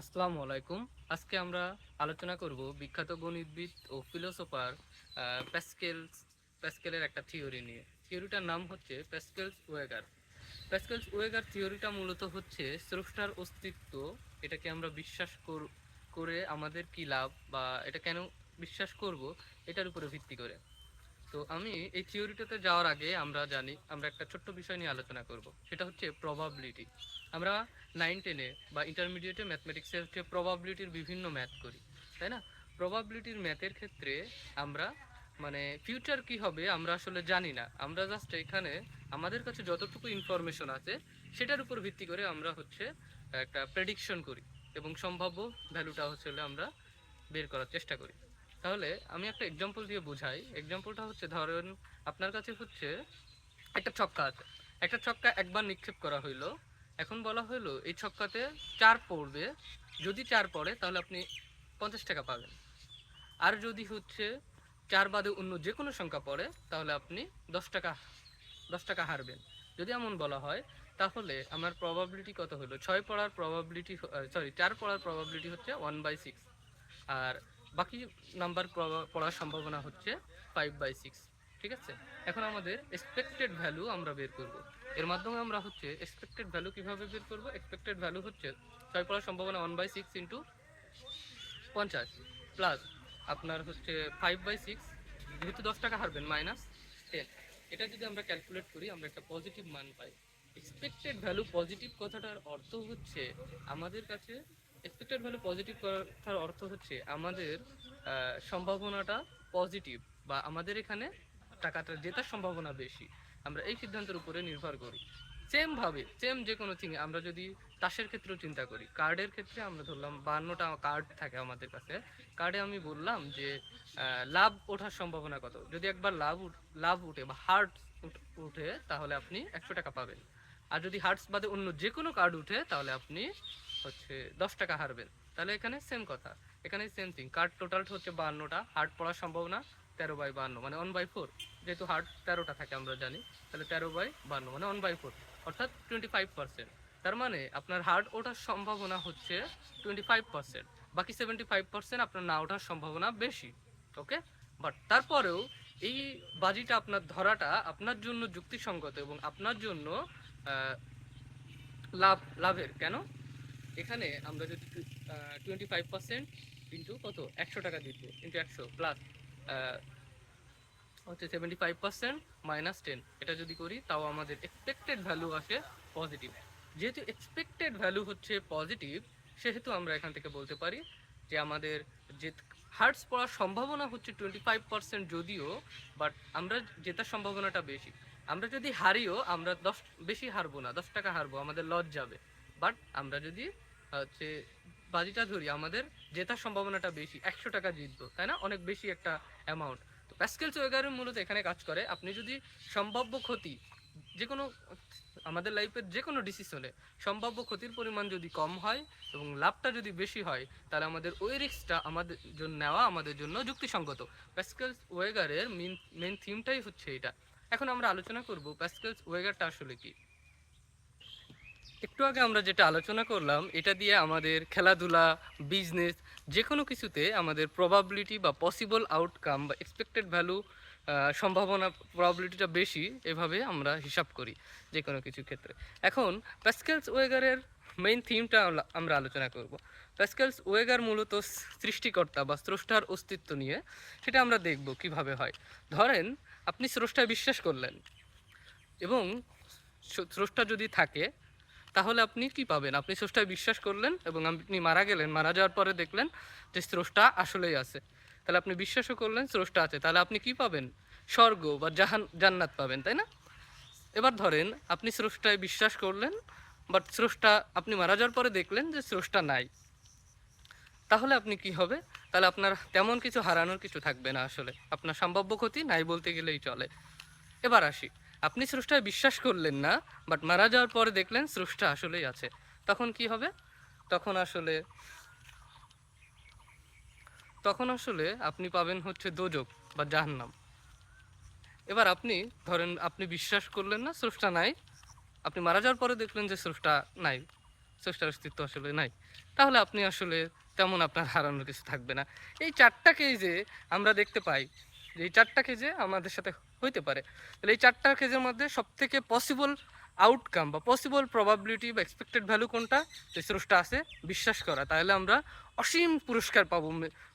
আসসালামু আলাইকুম। আজকে আমরা আলোচনা করব বিখ্যাত গণিতবিদ ও ফিলোসোফার প্যাসকেলস প্যাসকেলের একটা থিওরি নিয়ে। থিওরিটার নাম হচ্ছে প্যাসকেলস ওয়েগার। প্যাসকেলস ওয়েগার থিওরিটা মূলত হচ্ছে স্রষ্টার অস্তিত্ব, এটাকে আমরা বিশ্বাস করে আমাদের কি লাভ বা এটা কেন বিশ্বাস করব, এটার উপরে ভিত্তি করে। তো আমি এই থিওরিটাতে যাওয়ার আগে আমরা জানি, আমরা একটা ছোট্ট বিষয় নিয়ে আলোচনা করব। সেটা হচ্ছে প্রবাবিলিটি আমরা নাইন টেনে বা ইন্টারমিডিয়েটে ম্যাথমেটিক্সে হচ্ছে প্রবাবিলিটির বিভিন্ন ম্যাথ করি, তাই না? প্রবাবিলিটির ম্যাথের ক্ষেত্রে আমরা মানে ফিউচার কি হবে আমরা আসলে জানি না। আমরা জাস্ট এখানে আমাদের কাছে যতটুকু ইনফরমেশন আছে, সেটার উপর ভিত্তি করে আমরা হচ্ছে একটা প্রেডিকশন করি এবং সম্ভাব্য ভ্যালুটা হচ্ছে আমরা বের করার চেষ্টা করি। তাহলে আমি একটা এক্সাম্পল দিয়ে বোঝাই। এক্সাম্পলটা হচ্ছে, ধরেন আপনার কাছে হচ্ছে একটা ছক্কা আছে। একটা ছক্কা একবার নিক্ষেপ করা হইল। এখন বলা হলো এই ছক্কাতে চার পড়বে। যদি চার পড়ে, তাহলে আপনি পঞ্চাশ টাকা পাবেন। আর যদি হচ্ছে চার বাদে অন্য যে কোনো সংখ্যা পড়ে, তাহলে আপনি দশ টাকা দশ টাকা হারবেন। যদি এমন বলা হয়, তাহলে আমার প্রবাবিলিটি কত হলো ছয় পড়ার প্রবাবিলিটি সরি চার পড়ার প্রবাবিলিটি হচ্ছে ওয়ান বাই সিক্স আর বাকি নাম্বার পড়ার সম্ভাবনা হচ্ছে ফাইভ বাই সিক্স ঠিক আছে? এখন আমাদের এক্সপেক্টেড ভ্যালু আমরা বের করব। এর মাধ্যমে আমরা হচ্ছে এক্সপেক্টেড ভ্যালু কীভাবে বের করব? এক্সপেক্টেড ভ্যালু হচ্ছে ছয় পড়ার সম্ভাবনা ওয়ান বাই সিক্স ইন্টু পঞ্চাশ প্লাস আপনার হচ্ছে ফাইভ বাই সিক্স যেহেতু দশ টাকা হারবেন মাইনাস টেন এটা যদি আমরা ক্যালকুলেট করি, আমরা একটা পজিটিভ মান পাই। এক্সপেক্টেড ভ্যালু পজিটিভ কথাটার অর্থ হচ্ছে আমাদের কাছে এক্সপেক্টেড ভ্যালু পজিটিভ কথার অর্থ হচ্ছে আমাদের সম্ভাবনাটা পজিটিভ বা আমাদের এখানে টাকাটা জেতার সম্ভাবনা বেশি। আমরা এই সিদ্ধান্তের উপরে নির্ভর করি। সেম ভাবে সেম যে কোনো থিং আমরা যদি তাসের ক্ষেত্রেও চিন্তা করি কার্ডের ক্ষেত্রে আমরা ধরলাম বান্নটা কার্ড থাকে আমাদের কাছে। কার্ডে আমি বললাম যে লাভ ওঠার সম্ভাবনা কত? যদি একবার লাভ লাভ উঠে বা হার্ট উঠে তাহলে আপনি একশো টাকা পাবেন। আর যদি হার্টস বাদে অন্য যে কোনো কার্ড উঠে, তাহলে আপনি হচ্ছে দশ টাকা হারবেন। তাহলে এখানে সেম কথা। এখানে সেম থিং কার্ড টোটাল হচ্ছে বান্নটা। হার্ট পড়ার সম্ভাবনা তেরো বাই বান্ন। মানে ওয়ান বাই ফোর যেহেতু হার্ট তেরোটা থাকে, আমরা জানি। তাহলে তেরো বাই বান্ন। মানে ওয়ান বাই ফোর অর্থাৎ টোয়েন্টি ফাইভ পার্সেন্ট তার মানে আপনার হার্ট ওঠার সম্ভাবনা হচ্ছে টোয়েন্টি ফাইভ পার্সেন্ট বাকি সেভেন্টি ফাইভ পার্সেন্ট আপনার না ওঠার সম্ভাবনা বেশি। ওকে বাট তারপরেও এই বাজিটা আপনার ধরাটা আপনার জন্য যুক্তিসঙ্গত এবং আপনার জন্য লাভ, লাভের। কেন? এখানে আমরা যদি টোয়েন্টি ফাইভ পার্সেন্ট ইন্টু কত? একশো টাকা দিত ইন্টু একশো প্লাস হচ্ছে seventy five percent minus ten এটা যদি করি, তাও আমাদের এক্সপেক্টেড ভ্যালু আসে পজিটিভ যেহেতু এক্সপেক্টেড ভ্যালু হচ্ছে পজিটিভ সেহেতু আমরা এখান থেকে বলতে পারি যে আমাদের যে হার্টস পড়ার সম্ভাবনা হচ্ছে টোয়েন্টি ফাইভ পার্সেন্ট যদিও বাট আমরা জেতার সম্ভাবনাটা বেশি। আমরা যদি হারিও, আমরা দশ, বেশি হারবো না, দশ টাকা হারবো, আমাদের লস যাবে। বাট আমরা যদি হচ্ছে বাজিটা ধরি, আমাদের জেতার সম্ভাবনাটা বেশি, একশো টাকা জিতবো, তাই না? অনেক বেশি একটা অ্যামাউন্ট তো প্যাসকেল চোয়েগারের মূলত এখানে কাজ করে। আপনি যদি সম্ভাব্য ক্ষতি যে কোনো আমাদের লাইফের যে কোনো ডিসিশনে সম্ভাব্য ক্ষতির পরিমাণ যদি কম হয় এবং লাভটা যদি বেশি হয়, তাহলে আমাদের ওই রিস্কটা আমাদের জন্য নেওয়া আমাদের জন্য যুক্তিসঙ্গত। প্যাসকেলস ওয়েগারের মেন মেন থিমটাই হচ্ছে এটা। এখন আমরা আলোচনা করব প্যাসকেলস ওয়েগারটা আসলে কি? একটু আগে আমরা যেটা আলোচনা করলাম, এটা দিয়ে আমাদের খেলাধুলা বিজনেস যে কোনো কিছুতে আমাদের প্রবাবিলিটি বা পসিবল আউটকাম বা এক্সপেক্টেড ভ্যালু সম্ভাবনা প্রবাবিলিটিটা বেশি, এভাবে আমরা হিসাব করি যে কোনো কিছু ক্ষেত্রে। এখন প্যাসকেলস ওয়েগারের মেইন থিমটা আমরা আলোচনা করব। প্যাসকেলস ওয়েগার মূলত সৃষ্টিকর্তা বা স্রষ্টার অস্তিত্ব নিয়ে, সেটা আমরা দেখব কীভাবে হয়। ধরেন, আপনি স্রষ্টায় বিশ্বাস করলেন এবং স্রষ্টা যদি থাকে তাহলে আপনি কি পাবেন? আপনি স্রষ্টায় বিশ্বাস করলেন এবং আপনি মারা গেলেন, মারা যাওয়ার পরে দেখলেন যে স্রষ্টা আসলেই আছে। তাহলে আপনি বিশ্বাসও করলেন, স্রষ্টা আছে। তাহলে আপনি কি পাবেন? স্বর্গ বা জাহান, জান্নাত পাবেন, তাই না? এবার ধরেন, আপনি স্রষ্টায় বিশ্বাস করলেন বাট স্রষ্টা, আপনি মারা যাওয়ার পরে দেখলেন যে স্রষ্টা নাই। তাহলে আপনি কি হবে? তাহলে আপনার তেমন কিছু হারানোর কিছু থাকবে না আসলে। আপনার সম্ভাব্য ক্ষতি নাই বলতে গেলেই চলে। এবার আসি। আপনি স্রষ্টায় বিশ্বাস করলেন না বাট মারা যাওয়ার পরে দেখলেন স্রষ্টা আসলেই আছে। তখন কি হবে? তখন আসলে তখন আসলে আপনি পাবেন হচ্ছে দোজক বা জাহান্নাম। এবার আপনি ধরেন আপনি বিশ্বাস করলেন না স্রষ্টা নাই, আপনি মারা যাওয়ার পরে দেখলেন যে স্রষ্টা নাই, স্রষ্টার অস্তিত্ব আসলে নাই। তাহলে আপনি আসলে তেমন আপনার হারানোর কিছু থাকবে না। এই চারটাকেই যে আমরা দেখতে পাই যে এই চারটাকে যে আমাদের সাথে হইতে পারে। তাহলে এই চারটা কেজের মধ্যে সব থেকে পসিবল আউটকাম বা পসিবল প্রবাবিলিটি বা এক্সপেক্টেড ভ্যালু কোনটা? যে স্রষ্টা আছে, বিশ্বাস করা। তাহলে আমরা অসীম পুরস্কার পাবো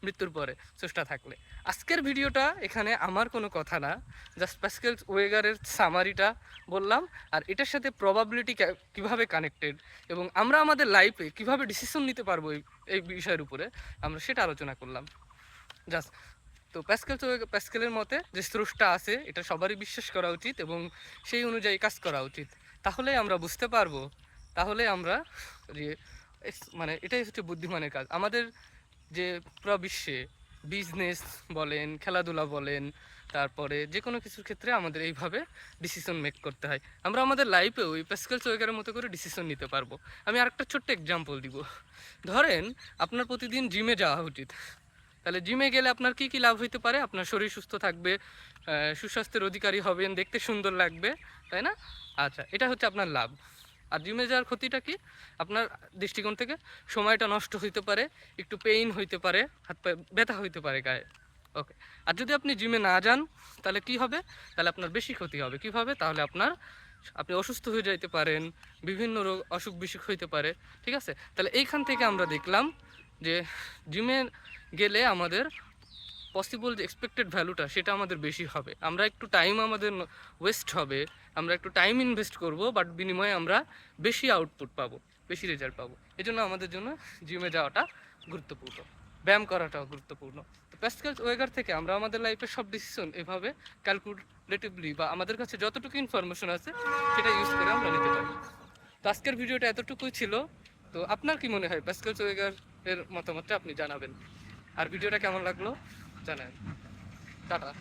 মৃত্যুর পরে স্রষ্টা থাকলে। আজকের ভিডিওটা এখানে আমার কোনো কথা না। জাস্ট প্যাসকেল ওয়েগারের সামারিটা বললাম। আর এটার সাথে প্রবাবিলিটি কীভাবে কানেক্টেড এবং আমরা আমাদের লাইফে কীভাবে ডিসিশন নিতে পারব এই বিষয়ের উপরে আমরা সেটা আলোচনা করলাম। জাস্ট তো প্যাসকেল প্যাসকেলের মতে যে স্রষ্টা আছে, এটা সবারই বিশ্বাস করা উচিত এবং সেই অনুযায়ী কাজ করা উচিত। তাহলে আমরা বুঝতে পারব, তাহলে আমরা যে মানে এটাই হচ্ছে বুদ্ধিমানের কাজ। আমাদের যে পুরো বিশ্বে বিজনেস বলেন, খেলাধুলা বলেন, তারপরে যে কোনো কিছুর ক্ষেত্রে আমাদের এইভাবে ডিসিশন মেক করতে হয়। আমরা আমাদের লাইফেও ওই প্যাসকেল চোয়েকারের মতো করে ডিসিশন নিতে পারব। আমি আরেকটা ছোট্ট এক্সাম্পল দিব। ধরেন, আপনার প্রতিদিন জিমে যাওয়া উচিত। তাহলে জিমে গেলে আপনার কি কি লাভ হইতে পারে? আপনার শরীর সুস্থ থাকবে সুস্বাস্থ্যের অধিকারী হবেন, দেখতে সুন্দর লাগবে, তাই না? আচ্ছা এটা হচ্ছে আপনার লাভ। আর জিমে যাওয়ার ক্ষতিটা কি? আপনার দৃষ্টিকোণ থেকে সময়টা নষ্ট হইতে পারে, একটু পেইন হইতে পারে, হাত পায়ে ব্যথা হইতে পারে গায়ে। ওকে আর যদি আপনি জিমে না যান, তাহলে কি হবে? তাহলে আপনার বেশি ক্ষতি হবে। কীভাবে? তাহলে আপনার আপনি অসুস্থ হয়ে যাইতে পারেন, বিভিন্ন রোগ অসুখ বিসুখ হইতে পারে, ঠিক আছে? তাহলে এইখান থেকে আমরা দেখলাম যে জিমে গেলে আমাদের পসিবল যে এক্সপেক্টেড ভ্যালুটা সেটা আমাদের বেশি হবে। আমরা একটু টাইম আমাদের ওয়েস্ট হবে, আমরা একটু টাইম ইনভেস্ট করব বাট বিনিময়ে আমরা বেশি আউটপুট পাবো, বেশি রেজাল্ট পাবো। এই জন্য আমাদের জন্য জিমে যাওয়াটা গুরুত্বপূর্ণ, ব্যায়াম করাটাও গুরুত্বপূর্ণ। তো প্যাসকেল ওয়েগার থেকে আমরা আমাদের লাইফের সব ডিসিশন এভাবে ক্যালকুলেটিভলি বা আমাদের কাছে যতটুকু ইনফরমেশন আছে, সেটা ইউজ করে আমরা নিতে পারি। তো আজকের ভিডিওটা এতটুকুই ছিল। তো আপনার কি মনে হয় প্যাসকেল ওয়েগার এর মতামতটা আপনি জানাবেন। আর ভিডিওটা কেমন লাগল? জানান টাটা।